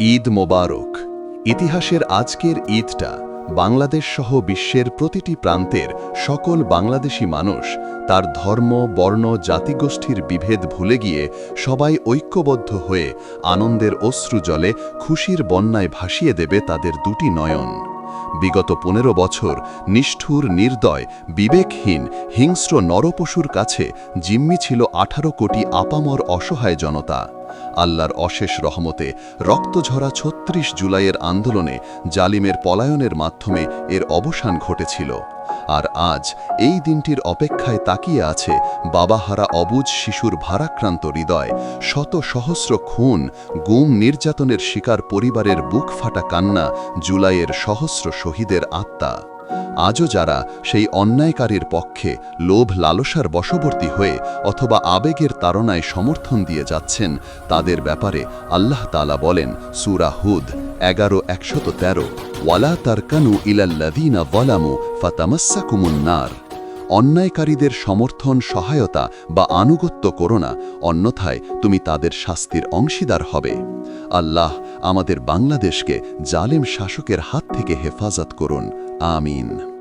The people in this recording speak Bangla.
ঈদ মোবারক। ইতিহাসের আজকের ঈদটা বাংলাদেশ সহ বিশ্বের প্রতিটি প্রান্তের সকল বাংলাদেশি মানুষ তার ধর্ম, বর্ণ, জাতিগোষ্ঠীর বিভেদ ভুলে গিয়ে সবাই ঐক্যবদ্ধ হয়ে আনন্দের অশ্রু জলে খুশির বন্যায় ভাসিয়ে দেবে তাদের দুটি নয়ন। বিগত পনেরো বছর নিষ্ঠুর, নির্দয়, বিবেকহীন, হিংস্র নরপশুর কাছে জিম্মি ছিল আঠারো কোটি আপামর অসহায় জনতা। আল্লাহর অশেষ রহমতে রক্তঝরা ছত্রিশ জুলাইয়ের আন্দোলনে জালিমের পলায়নের মাধ্যমে এর অবসান ঘটেছিল। আর আজ এই দিনটির অপেক্ষায় তাকিয়ে আছে বাবাহারা অবুজ শিশুর ভারাক্রান্ত হৃদয়, শত সহস্র খুন, গুম নির্যাতনের শিকার পরিবারের বুক ফাটা কান্না, জুলাইয়ের সহস্র শহীদের আত্মা। আজও যারা সেই অন্যায়কারীর পক্ষে লোভ লালসার বশবর্তী হয়ে অথবা আবেগের তাড়নায় সমর্থন দিয়ে যাচ্ছেন, তাদের ব্যাপারে আল্লাহ তালা বলেন, সুরা হুদ এগারো, একশত তেরো, ওয়ালা তারকানু ইলাল্লাদিনা ওয়ালামু ফাতামাস্সাকুমুন্নার অন্যায়কারীদের সমর্থন, সহায়তা বা আনুগত্য করো না, অন্যথায় তুমি তাদের শাস্তির অংশীদার হবে। আল্লাহ আমাদের বাংলাদেশকে জালেম শাসকের হাত থেকে হেফাজত করুন। Amin.